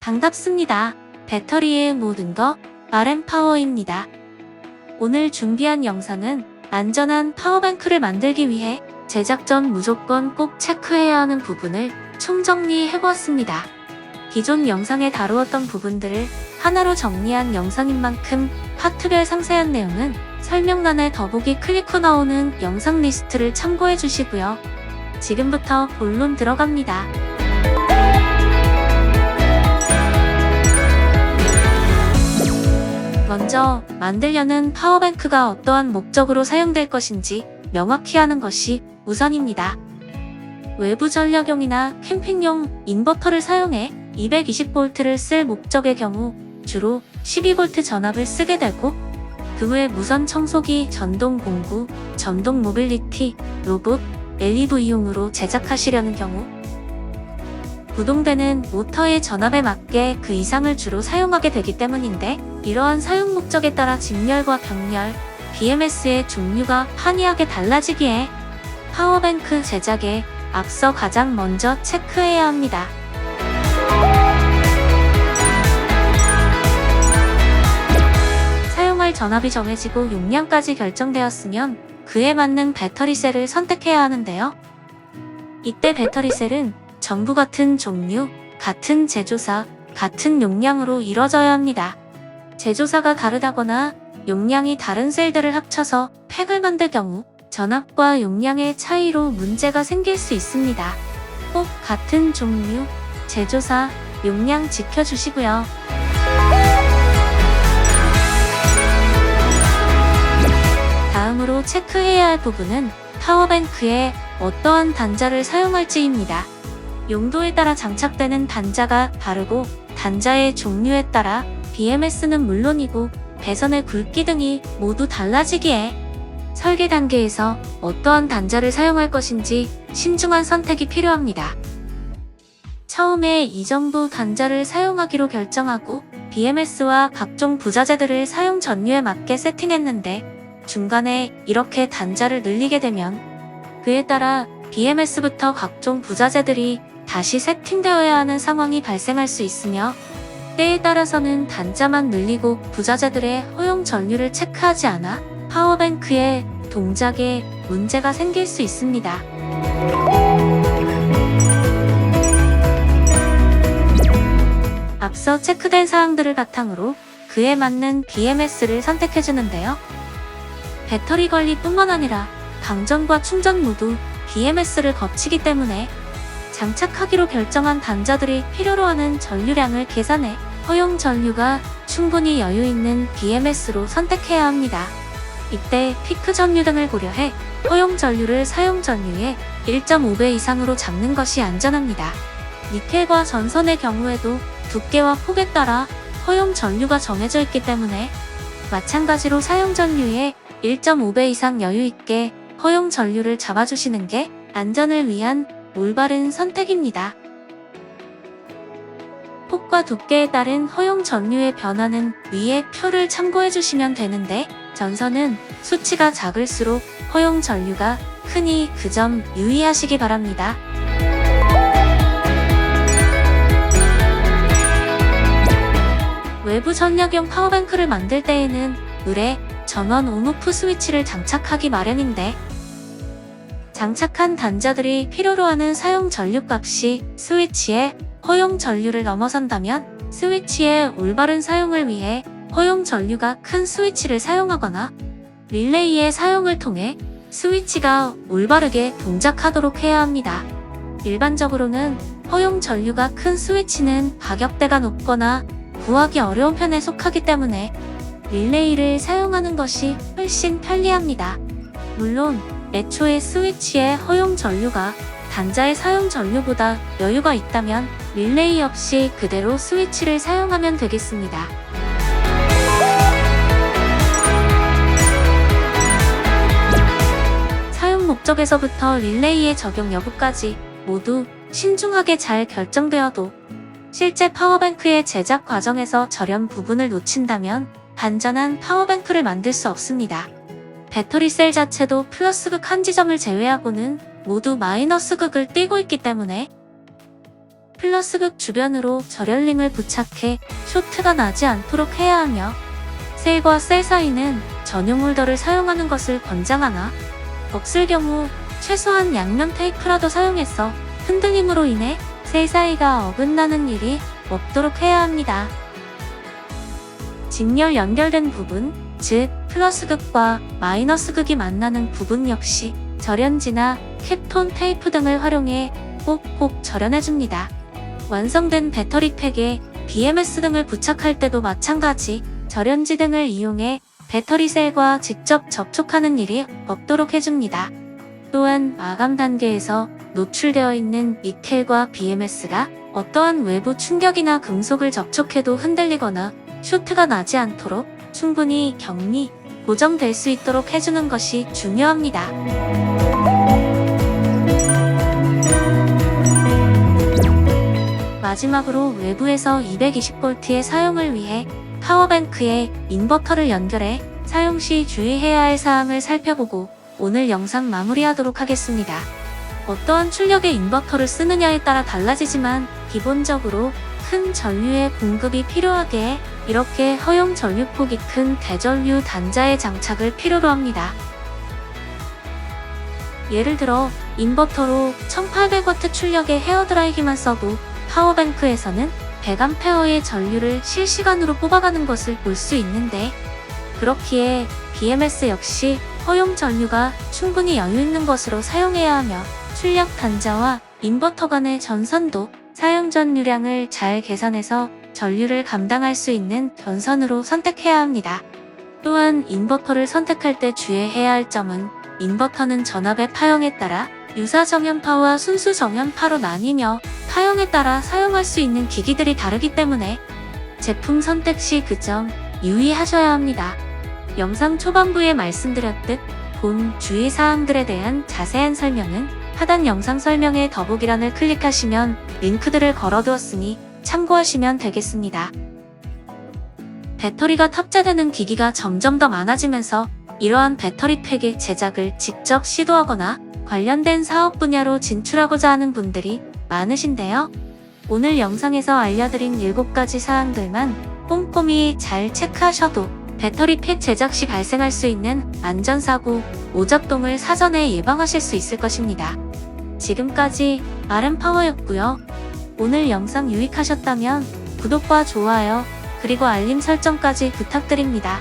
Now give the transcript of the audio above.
반갑습니다. 배터리의 모든 것 RM파워입니다. 오늘 준비한 영상은 안전한 파워뱅크를 만들기 위해 제작 전 무조건 꼭 체크해야 하는 부분을 총정리해보았습니다. 기존 영상에 다루었던 부분들을 하나로 정리한 영상인 만큼 파트별 상세한 내용은 설명란에 더보기 클릭 후 나오는 영상 리스트를 참고해 주시고요. 지금부터 본론 들어갑니다. 먼저 만들려는 파워뱅크가 어떠한 목적으로 사용될 것인지 명확히 하는 것이 우선입니다. 외부 전력용이나 캠핑용 인버터를 사용해 220V를 쓸 목적의 경우 주로 12V 전압을 쓰게 되고 그 후에 무선 청소기, 전동 공구, 전동 모빌리티, 로봇, LEV용으로 제작하시려는 경우 구동되는 모터의 전압에 맞게 그 이상을 주로 사용하게 되기 때문인데 이러한 사용 목적에 따라 직렬과 병렬, BMS의 종류가 판이하게 달라지기에 파워뱅크 제작에 앞서 가장 먼저 체크해야 합니다. 사용할 전압이 정해지고 용량까지 결정되었으면 그에 맞는 배터리셀을 선택해야 하는데요. 이때 배터리셀은 전부 같은 종류, 같은 제조사, 같은 용량으로 이뤄져야 합니다. 제조사가 다르다거나 용량이 다른 셀들을 합쳐서 팩을 만들 경우 전압과 용량의 차이로 문제가 생길 수 있습니다. 꼭 같은 종류, 제조사, 용량 지켜주시고요. 다음으로 체크해야 할 부분은 파워뱅크에 어떠한 단자를 사용할지입니다. 용도에 따라 장착되는 단자가 다르고 단자의 종류에 따라 BMS는 물론이고 배선의 굵기 등이 모두 달라지기에 설계 단계에서 어떠한 단자를 사용할 것인지 신중한 선택이 필요합니다. 처음에 이 정도 단자를 사용하기로 결정하고 BMS와 각종 부자재들을 사용 전류에 맞게 세팅했는데 중간에 이렇게 단자를 늘리게 되면 그에 따라 BMS부터 각종 부자재들이 다시 세팅되어야 하는 상황이 발생할 수 있으며 때에 따라서는 단자만 늘리고 부자재들의 허용 전류를 체크하지 않아 파워뱅크의 동작에 문제가 생길 수 있습니다. 앞서 체크된 사항들을 바탕으로 그에 맞는 BMS를 선택해주는데요. 배터리 관리뿐만 아니라 방전과 충전 모두 BMS를 거치기 때문에 장착하기로 결정한 단자들이 필요로 하는 전류량을 계산해 허용 전류가 충분히 여유 있는 BMS로 선택해야 합니다. 이때 피크 전류 등을 고려해 허용 전류를 사용 전류의 1.5배 이상으로 잡는 것이 안전합니다. 니켈과 전선의 경우에도 두께와 폭에 따라 허용 전류가 정해져 있기 때문에 마찬가지로 사용 전류의 1.5배 이상 여유 있게 허용 전류를 잡아주시는 게 안전을 위한 올바른 선택입니다. 폭과 두께에 따른 허용 전류의 변화는 위의 표를 참고해 주시면 되는데 전선은 수치가 작을수록 허용 전류가 크니 그 점 유의하시기 바랍니다. 외부 전력용 파워뱅크를 만들 때에는 을에 전원 온오프 스위치를 장착하기 마련인데 장착한 단자들이 필요로 하는 사용 전류 값이 스위치의 허용 전류를 넘어선다면 스위치의 올바른 사용을 위해 허용 전류가 큰 스위치를 사용하거나 릴레이의 사용을 통해 스위치가 올바르게 동작하도록 해야 합니다. 일반적으로는 허용 전류가 큰 스위치는 가격대가 높거나 구하기 어려운 편에 속하기 때문에 릴레이를 사용하는 것이 훨씬 편리합니다. 물론 애초에 스위치의 허용 전류가 단자의 사용 전류보다 여유가 있다면 릴레이 없이 그대로 스위치를 사용하면 되겠습니다. 사용 목적에서부터 릴레이의 적용 여부까지 모두 신중하게 잘 결정되어도 실제 파워뱅크의 제작 과정에서 저렴 부분을 놓친다면 안전한 파워뱅크를 만들 수 없습니다. 배터리 셀 자체도 플러스극 한 지점을 제외하고는 모두 마이너스극을 띠고 있기 때문에 플러스극 주변으로 절연링을 부착해 쇼트가 나지 않도록 해야 하며 셀과 셀 사이는 전용 홀더를 사용하는 것을 권장하나 없을 경우 최소한 양면 테이프라도 사용해서 흔들림으로 인해 셀 사이가 어긋나는 일이 없도록 해야 합니다. 직렬 연결된 부분, 즉 플러스극과 마이너스극이 만나는 부분 역시 절연지나 캡톤 테이프 등을 활용해 꼭꼭 절연해줍니다. 완성된 배터리 팩에 BMS 등을 부착할 때도 마찬가지 절연지 등을 이용해 배터리 셀과 직접 접촉하는 일이 없도록 해줍니다. 또한 마감 단계에서 노출되어 있는 니켈과 BMS가 어떠한 외부 충격이나 금속을 접촉해도 흔들리거나 쇼트가 나지 않도록 충분히 격리, 고정될 수 있도록 해주는 것이 중요합니다. 마지막으로 외부에서 220V의 사용을 위해 파워뱅크에 인버터를 연결해 사용 시 주의해야 할 사항을 살펴보고 오늘 영상 마무리하도록 하겠습니다. 어떠한 출력의 인버터를 쓰느냐에 따라 달라지지만 기본적으로 큰 전류의 공급이 필요하게 이렇게 허용 전류폭이 큰 대전류 단자의 장착을 필요로 합니다. 예를 들어 인버터로 1800W 출력의 헤어드라이기만 써도 파워뱅크에서는 100A의 전류를 실시간으로 뽑아가는 것을 볼 수 있는데 그렇기에 BMS 역시 허용 전류가 충분히 여유 있는 것으로 사용해야 하며 출력 단자와 인버터 간의 전선도 사용 전류량을 잘 계산해서 전류를 감당할 수 있는 변선으로 선택해야 합니다. 또한 인버터를 선택할 때 주의해야 할 점은 인버터는 전압의 파형에 따라 유사 정연파와 순수 정연파로 나뉘며 파형에 따라 사용할 수 있는 기기들이 다르기 때문에 제품 선택 시 그 점 유의하셔야 합니다. 영상 초반부에 말씀드렸듯 본 주의사항들에 대한 자세한 설명은 하단 영상 설명의 더보기란을 클릭하시면 링크들을 걸어두었으니 참고하시면 되겠습니다. 배터리가 탑재되는 기기가 점점 더 많아지면서 이러한 배터리 팩의 제작을 직접 시도하거나 관련된 사업 분야로 진출하고자 하는 분들이 많으신데요. 오늘 영상에서 알려드린 7가지 사항들만 꼼꼼히 잘 체크하셔도 배터리 팩 제작 시 발생할 수 있는 안전사고, 오작동을 사전에 예방하실 수 있을 것입니다. 지금까지 아름파워였고요. 오늘 영상 유익하셨다면 구독과 좋아요, 그리고 알림 설정까지 부탁드립니다.